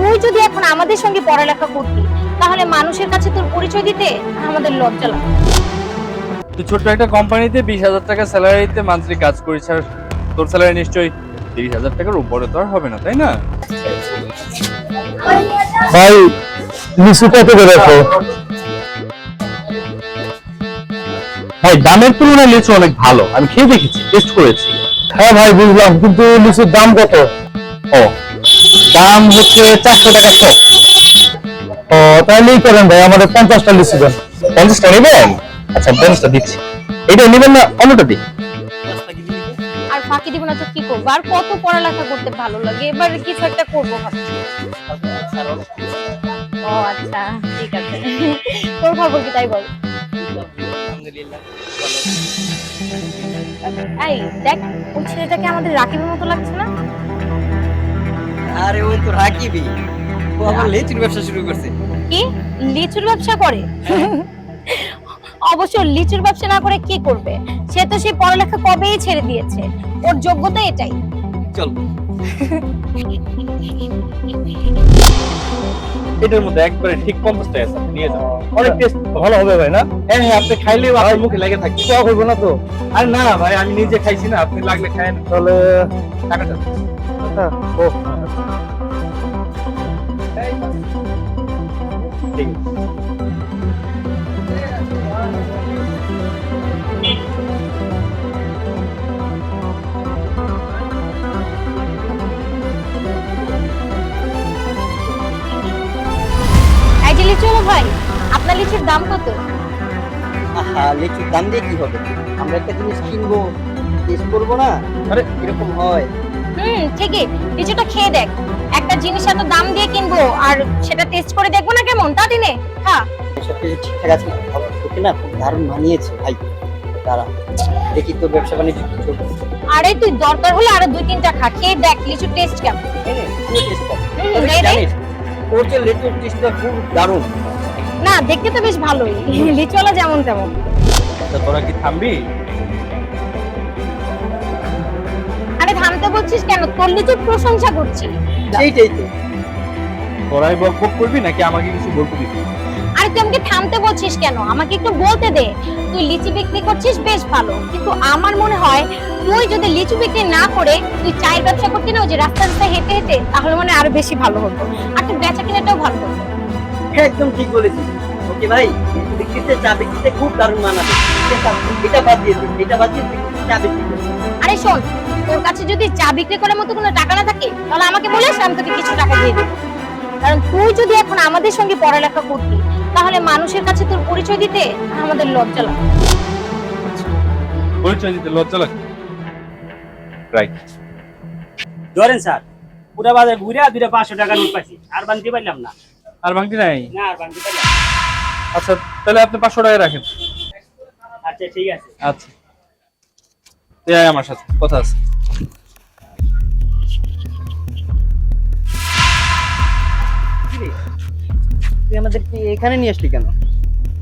তুই যদি এখন আমাদের সঙ্গে পড়ালেখা করতি তাহলে মানুষের কাছে তোর পরিচয় দিতে আমাদের লজ্জা লাগতো। তুই ছোট্ট একটা কোম্পানিতে বিশ হাজার টাকা স্যালারিতে মান্থলি কাজ করিস আর তোর স্যালারি নিশ্চয়ই তিরিশ হাজার টাকার উপরে তো আর হবে না তাই না? ভাই লিচু কত করে ভাই দামের তুলনায় লিচু অনেক ভালো। আমি খেয়ে দেখেছি টেস্ট করেছি। হ্যাঁ ভাই বুঝলাম কিন্তু লিচুর দাম কত? ও দাম হচ্ছে চারশো টাকা শ ও তাহলেই করেন ভাই আমাদের পঞ্চাশটা লিচু দেন। পঞ্চাশটা নেবেন? আচ্ছা পঞ্চাশটা দিচ্ছি। এটা নেবেন না অন্যটা দিই আর ফাঁকি দিব না তো কি করব? আর কত পড়ালেখা করতে ভালো লাগে? এবার কিছু একটা করব ভাবছি। ও আচ্ছা ঠিক আছে। তোর খবর কি তাই বল? এই দেখ ওই ছেলেটাকে আমাদের রাকিবের মতো লাগছে না? আরে ওই তো রাকিবি ও আবার লেচুর ব্যবসা শুরু করছে। কি? লিচুর ব্যবসা করে? অবশ্য লিচুর ব্যবসা না করে কি করবে? সে তো সে পড়ালেখা কবেই ছেড়ে দিয়েছে। ওর যোগ্যতা এটাই। চল। এটার মধ্যে একবারে ঠিক কম্পোস্টে আছে আপনি নিয়ে যান। অনেক টেস্ট ভালো হবে ভাই না? হ্যাঁ হ্যাঁ আপনি খাইলে আপনার মুখে লেগে থাকবে চাওয়া করব না তো? আর না ভাই আমি নিজে খাইছি না আপনি লাগলে খায় না তাহলে টাকাটা হ্যাঁ, ও। ঠিক আছে। হলো ভাই আপনার লিচুর দাম কত? আহা লেচুর দাম দিয়ে কি হবে? আমরা একটা জিনিস কিনবো টেস্ট করব না? আরে এরকম হয়। হুম ঠিকই। লিচুটা খেয়ে দেখ। একটা জিনিস এত দাম দিয়ে কিনবো আর সেটা টেস্ট করে দেখব না কেমন? তা দিনে। হ্যাঁ সব কিছু ঠিকঠাক আছে। তোকে না খুব দারুণ মানিয়েছে ভাই। দাঁড়া দেখি তোর ব্যবসা বাণিজ্য কি চলছে। আরে তুই দরকার হলে আরও দুই তিনটা খা। খেয়ে দেখ লিচু টেস্ট কেমন। taste কর। ওর যে লেচুর টেস্টটা খুব দারুণ। না দেখতে তো বেশ ভালোই। লিচুওয়ালা যেমন তেমন। তা তোরা কি থামবি? আরে থামতে বলছিস কেন? তোর লিচুর প্রশংসা করছি। সেইটাই তো। তোরাই বক বক করবি নাকি আমাকে কিছু বলতে দিবি? আরে তুই আমাকে থামতে বলছিস কেন? আমাকে একটু বলতে দে। তুই লিচু বিক্রি করছিস বেশ ভালো। কিন্তু আমার মনে হয় তুই যদি লিচু বিক্রি না করে তুই চায়ের ব্যবসা করতি না ওই যে রাস্তা রাস্তায় হেঁটে হেঁটে তাহলে মানে আরও বেশি ভালো হতো। আর তুই বেচা কিনাটাও ভালো হতো। হ্যাঁ একদম ঠিক বলেছিস। ওকে ভাই বিক্রিতে চা বিক্রিতে খুব দারুণ মানাবে এটা- এটা বাদ দিয়ে দিন এটা বাদ দিয়ে চা বিক্রি আরে শোন তোর কাছে যদি চা বিক্রি করার মতো কোনো টাকা না থাকে তাহলে আমাকে বলিস আমি তোকে কিছু টাকা দিয়ে দেবো। কারণ তুই যদি এখন আমাদের সঙ্গে পড়ালেখা করতি তাহলে মানুষের কাছে তোর পরিচয় দিতে আমাদের লজ্জা লাগতো। পরিচয় দিতে লজ্জা লাগে রাইট ধরেন স্যার পুরা বাজার ঘুরে দুইটা পাঁচশো টাকা নোট পাইছি। আর বানতে পারলাম না। আর ভাঙতি নাই? না আর বানতে পারলাম আচ্ছা তাহলে আপনি পাঁচশো টাকা রাখেন। আচ্ছা ঠিক আছে। আচ্ছা। তুই আয় আমার সাথে কথা আছে। তুই আমাদেরকে এখানে নিয়ে আসলি কেন?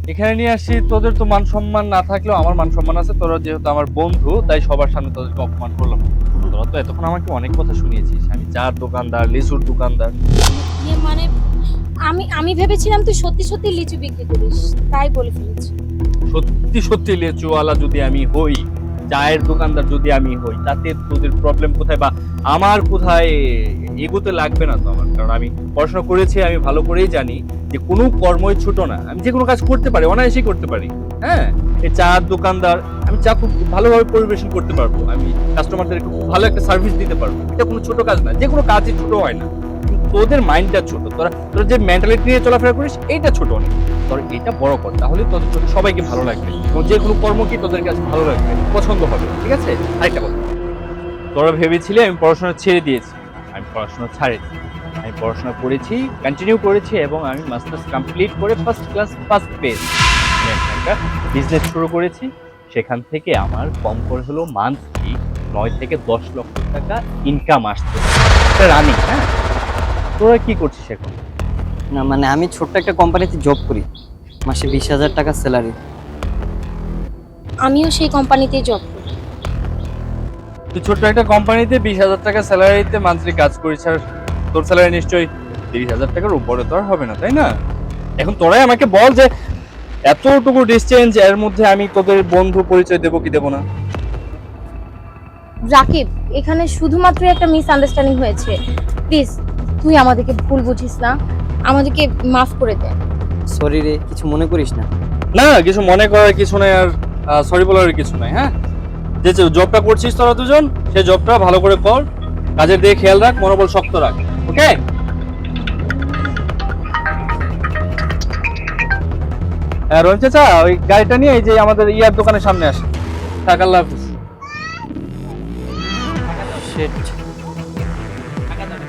এখানে নিয়ে আসি তোদের তো মান সম্মান না থাকলেও আমার মান সম্মান আছে তোরা যেহেতু আমার বন্ধু তাই সবার সামনে তোদেরকে অপমান করলাম। তোরা তো এতক্ষণ আমাকে অনেক কথা শুনিয়েছিস আমি চার দোকানদার লিচুর দোকানদার ইয়ে মানে আমি আমি ভেবেছিলাম তুই সত্যি সত্যি লিচু বিক্রি করিস তাই বলে ফেলেছি সত্যি সত্যি লিচুওয়ালা যদি আমি হই চায়ের দোকানদার যদি আমি হই, তাতে তোদের প্রবলেম কোথায় বা আমার কোথায় এগোতে লাগবে না তো আমার? কারণ আমি পড়াশোনা করেছি, আমি ভালো করেই জানি যে কোনো কর্মই ছোট না। আমি যে কোনো কাজ করতে পারি, অনায়াসেই করতে পারি। হ্যাঁ? এই চার দোকানদার, আমি চা খুব ভালোভাবে পরিবেশন করতে পারব। আমি কাস্টমারদেরকে খুব ভালো একটা সার্ভিস দিতে পারব। এটা কোনো ছোট কাজ না, যে কোনো কাজই ছোট হয় না। তোদের মাইন্ডটা ছোট। তোরা তোরা যে মেন্টালিটি নিয়ে চলাফেরা করিস, এইটা ছোট অনেক। তোর এটা বড় কর, তাহলে তোদের চোখে সবাইকে ভালো লাগবে। এবং যে কোনো কর্ম কি তোদের কাছে ভালো লাগবে, পছন্দ হবে, ঠিক আছে? আরেকটা কথা। তোরা ভেবেছিলে আমি পড়াশোনা ছেড়ে দিয়েছি। আমি পড়াশোনা ছাড়িনি। আমি পড়াশোনা করেছি কন্টিনিউ করেছি, এবং আমি মাস্টার্স কমপ্লিট করে ফার্স্ট ক্লাস ফার্স্ট পেজ একটা বিজনেস শুরু করেছি। সেখান থেকে আমার কম করে হলো মান্থলি নয় থেকে দশ লক্ষ টাকা ইনকাম আসছে। রানিং হ্যাঁ? তোরা কি করছিস এখন? না মানে আমি ছোট্ট একটা কোম্পানিতে জব করি। মাসে বিশ হাজার টাকা স্যালারি আমিও সেই কোম্পানিতেই জব করি। তুই ছোট্ট একটা কোম্পানিতে বিশ হাজার টাকা স্যালারিতে মান্থলি কাজ করিস আর তোর স্যালারি নিশ্চয়ই তিরিশ হাজার টাকার উপরে তো আর হবে না তাই না? এখন তোরাই আমাকে বল যে এতটুকু ডিস্টেন্স এর মধ্যে আমি তোদের বন্ধু পরিচয় দেবো কি দেবো না? রাকিব এখানে শুধুমাত্র একটা মিসআন্ডারস্ট্যান্ডিং হয়েছে। প্লিজ তুই আমাদেরকে ভুল বুঝিস না। আমাদেরকে মাফ করে দে। সরি রে কিছু মনে করিস না? না কিছু মনে করার কিছু নাই আর সরি বলার কিছু নাই হ্যাঁ? যে জবটা করছিস তোরা দুজন সেই জবটা ভালো করে কর কাজের দিকে খেয়াল রাখ মনোবল শক্ত রাখ ওকে? হ্যাঁ রহিম চাচা ওই গাড়িটা নিয়ে এই যে আমাদের ইয়ার দোকানের সামনে আসে। টাকা লাভ